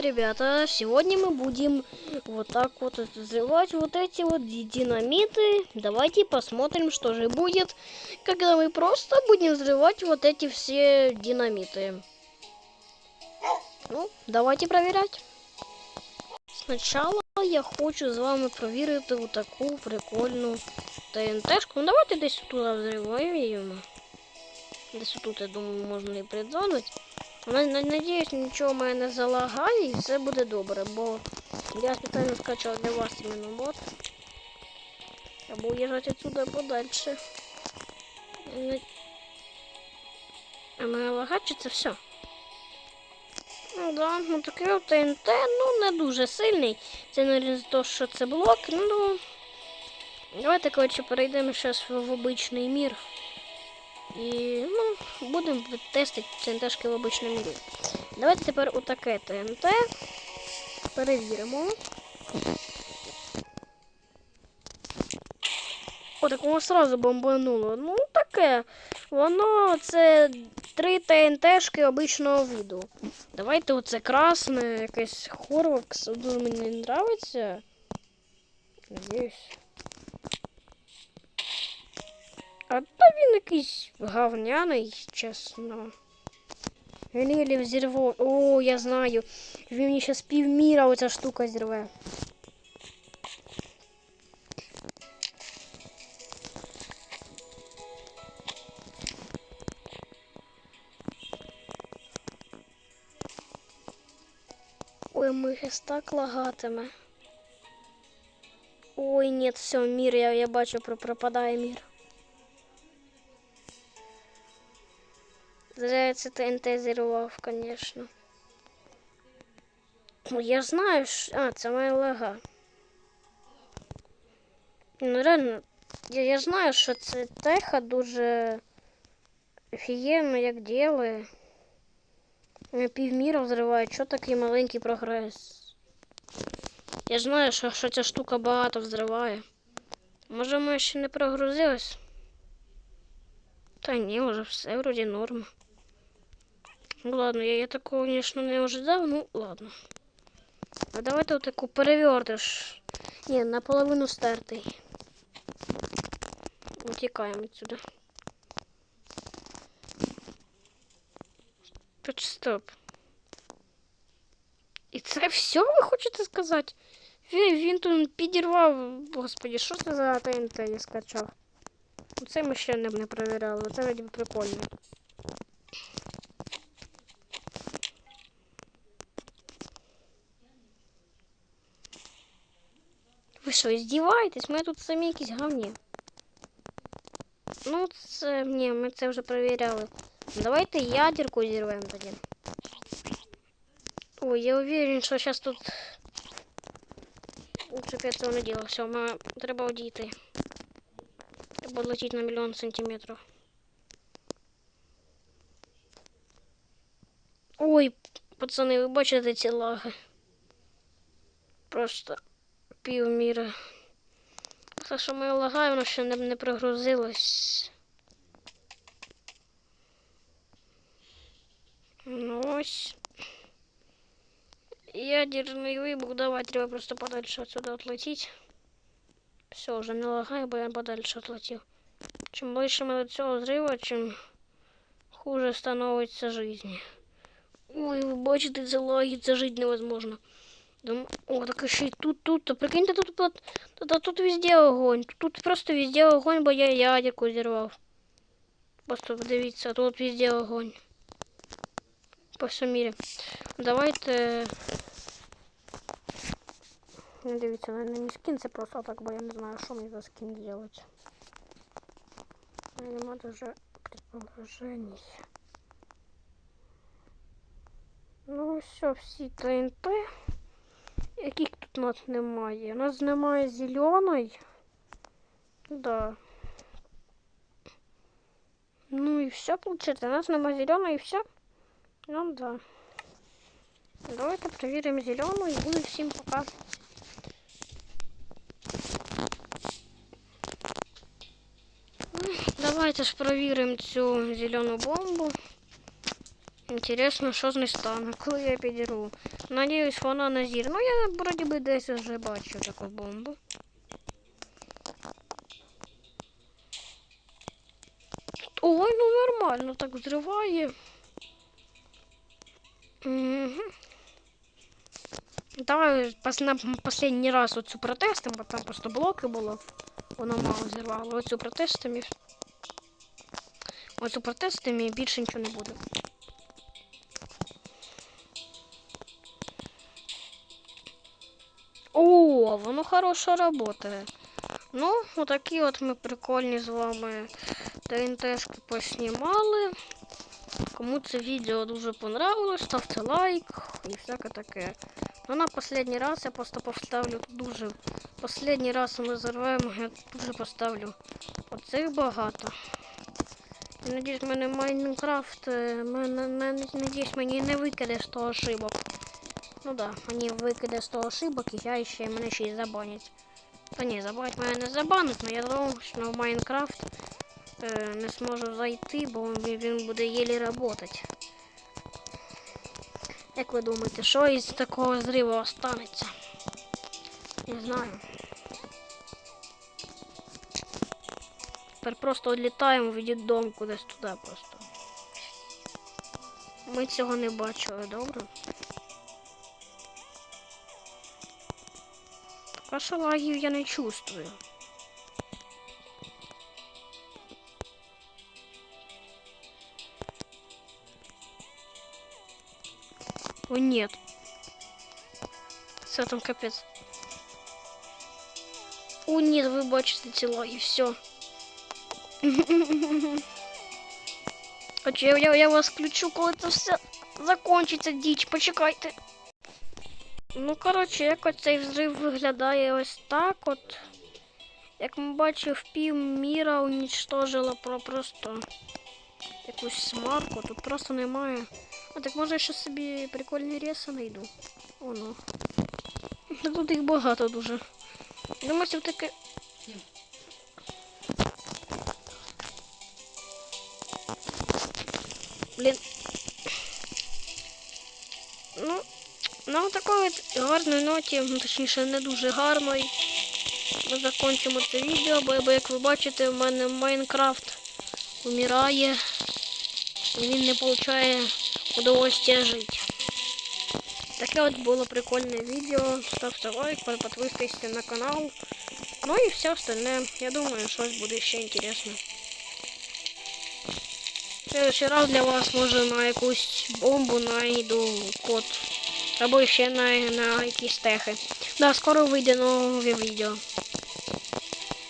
ребята! Сегодня мы будем вот так вот взрывать вот эти вот ди- динамиты. Давайте посмотрим, что же будет, когда мы просто будем взрывать вот эти все динамиты. Ну, давайте проверять. Спочатку я хочу з вами провірити таку прикольну ТНТшку. Ну давайте десь тут взриваємо. Десь тут, я думаю, можна і придзвонити. На- на- Надіюсь, нічого в мене не залагає і все буде добре, бо я спеціально скачав для вас іменно бот. Або уїжджати отсюда подальше. Не- А мене це все? Ну да, ну такий ТНТ, ну не дуже сильний. Це не з того, що це блок, ну. Давайте, коротше, перейдемо зараз в обичний мір. І ну, будемо тестити ТНТшки в обичному мірі. Давайте тепер отаке ТНТ. Перевіримо. О, так воно сразу бомбануло. Ну, таке. Воно це три ТНТшки обичного виду. Давайте оце красне, якесь Хорвакс. Дуже мені не нравиться. Надіюсь. А та він якийсь говняний, чесно. Він єлі взірвав. О, я знаю. Він мені зараз півміра оця штука зірве. Ой, ми щас так лагатиме. Ой, нет, все, мир, я, я бачу, пропадає мир. Зря я це ТНТ зірвав, конечно. Ну, я знаю, що... А, це моя лага. Ну, реально, я, я знаю, що це теха дуже офігенно як ділає. Півміра взриває, що такий маленький прогрес? Я знаю, що, що ця штука багато взриває. Може, ми ще не прогрузились? Та ні, вже все вроді норма. Ну ладно, я, я такого, звісно, не ожидав, ну ладно. А давайте отаку перевертиш. Ні, наполовину стертий. Утікаємо відсюди. Хоч стоп. І це все ви хочете сказати? Він, він тут підірвав. Господи, що це за ТНТ я скачав? Це ми ще не, не перевіряли, це вроді прикольно. Ви що, здіваєтесь? Ми тут самі якісь гавні. Ну, це ні, ми це вже перевіряли. Давайте ядерку зірвемо тоді. Ой, я уверен, що зараз тут. Щоб я цього не діло. Все, ми... треба одійти. Треба летіти на мільйон сантиметрів. Ой, пацани, ви бачите ці лаги? Просто пів міра. Те, що моя лагає, воно ще не, прогрузилось. Ну ось. Ядерний вибух, давай, треба просто подальше отсюда отлетіти. Все, вже не лагає, бо я подальше отлетів. Чим ближче ми до цього зрива, чим хуже становиться життя. Ой, ви бачите, це лаги, це жити невозможно. О, так ще й тут, тут, то прикиньте, тут, тут, тут, тут везде огонь. Тут, просто везде огонь, бо я ядерку зірвав. Просто подивіться, тут везде огонь. По всьому мірі. Давайте. Не дивіться, на мій скін, це просто так, бо я не знаю, що мені за скін зробити. Нема даже предположений. Ну, все, всі ТНТ. Яких тут у нас немає? У нас немає зеленої. Да. Ну і все, получается. У нас немає зеленої і все. Ну да. Давайте проверим зеленую и буду всем пока. Ну, Давайте ж проверим цю зелену бомбу. Інтересно, що з нею стане, я підірву. Надіюсь, вона не зір. Ну, я вроді би десь вже бачив таку бомбу. Ой, ну нормально, так взриває. Угу. Давай на последний раз оцю протестимо, бо там просто блоки було. Воно мало зірвало. Оцю протестимо. Оцю протестимо і більше нічого не буде. О, воно хорошо работає. Ну, отакі от ми прикольні з вами ТНТшки поснімали. Кому це відео дуже понравилось, ставте лайк і всяке таке. Ну на последній раз я просто поставлю дуже. Последній раз ми зарвемо, я дуже поставлю оцих багато. Надіюсь, мене Майнкрафт, е, надіюсь, мені не викиде 100 ошибок. Ну да, мені викиде 100 ошибок і я ще мене ще й забанять. Та ні, забанять мене не забанить, але я думаю, що в Майнкрафт е, не зможу зайти, бо він, буде єлі працювати. Як ви думаєте, що із такого зриву останеться? Не знаю. Тепер просто відлітаємо в дідом кудись туди просто. Ми цього не бачили, добре? Що лагів я не чувствую. О, нет. Все там капец. О, нет, ви бачите ці лаги, все. Я, я, я вас включу, коли це все закончиться діч, почекайте. Ну, коротше, якось цей взрив виглядає ось так от. Як ми бачимо, пів міра унічтожило про просто якусь смарку. Тут просто немає. А так може я ще собі прикольні реси знайду. Оно. Та Тут їх багато дуже. Думаю, все таки. Блін. Ну, на такій от гарній ноті, ну, точніше, не дуже гарної. Ми закінчимо це відео, бо, як ви бачите, в мене Майнкрафт умирає. І він не отримує удовольствия жити. Таке от було прикольне відео. Ставте лайк, підписуйтесь на канал. Ну і все остальне. Я думаю, щось буде ще інтересне. В следующий раз для вас може на якусь бомбу найду код. Або ще на, на якісь техи. Да, скоро вийде нове відео.